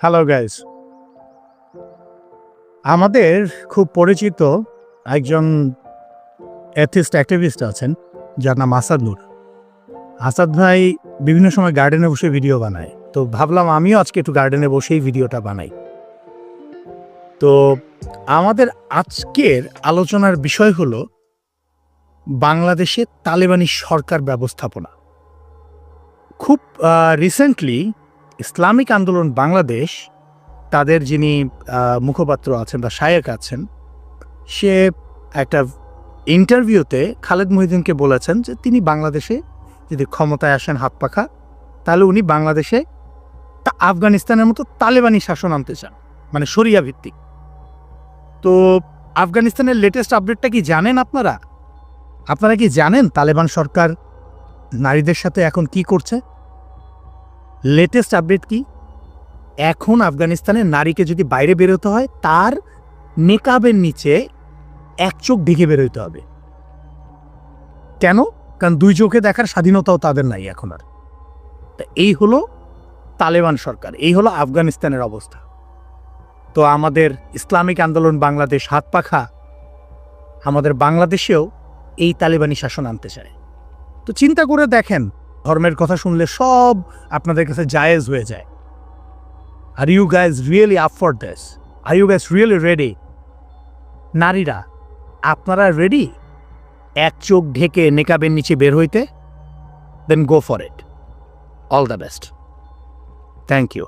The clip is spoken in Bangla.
হ্যালো গাইস আমাদের খুব পরিচিত একজন অ্যাথিস্ট অ্যাক্টিভিস্ট আছেন, যার নাম আসাদ নূর। আসাদ ভাই বিভিন্ন সময় গার্ডেনে বসে ভিডিও বানায়। তো ভাবলাম আমিও আজকে একটু গার্ডেনে বসেই ভিডিওটা বানাই। তো আমাদের আজকের আলোচনার বিষয় হলো বাংলাদেশে তালেবানি সরকার ব্যবস্থাপনা। খুব রিসেন্টলি ইসলামিক আন্দোলন বাংলাদেশ, তাদের যিনি মুখপাত্র আছেন বা শায়েক আছেন, সে একটা ইন্টারভিউতে খালেদ মহিউদ্দিনকে বলেছেন যে তিনি বাংলাদেশে যদি ক্ষমতায় আসেন হাত পাখা, তাহলে উনি বাংলাদেশে আফগানিস্তানের মতো তালেবানি শাসন আনতে চান মানে শরিয়া ভিত্তিক। তো আফগানিস্তানের লেটেস্ট আপডেটটা কি জানেন আপনারা? আপনারা কি জানেন তালেবান সরকার নারীদের সাথে এখন কি করছে? লেটেস্ট আপডেট কি? এখন আফগানিস্তানের নারীকে যদি বাইরে বেরোতে হয়, তার নেকাবের নিচে এক চোখ ঢেকে বেরোতে হবে। কেন? কারণ দুই চোখে দেখার স্বাধীনতাও তাদের নাই এখন আর। তা এই হলো তালেবান সরকার, এই হলো আফগানিস্তানের অবস্থা। তো আমাদের ইসলামিক আন্দোলন বাংলাদেশ হাত পাখা, আমাদের বাংলাদেশেও এই তালেবানি শাসন আনতে চায়। তো চিন্তা করে দেখেন ধর্মের কথা শুনলে সব আপনাদের কাছে জায়েজ হয়ে যায়। Are you guys really up for this are you guys really ready নারীরা, আপনারা রেডি এক চোখ ঢেকে নেকাবের নিচে বের হইতে? Then go for it all the best thank you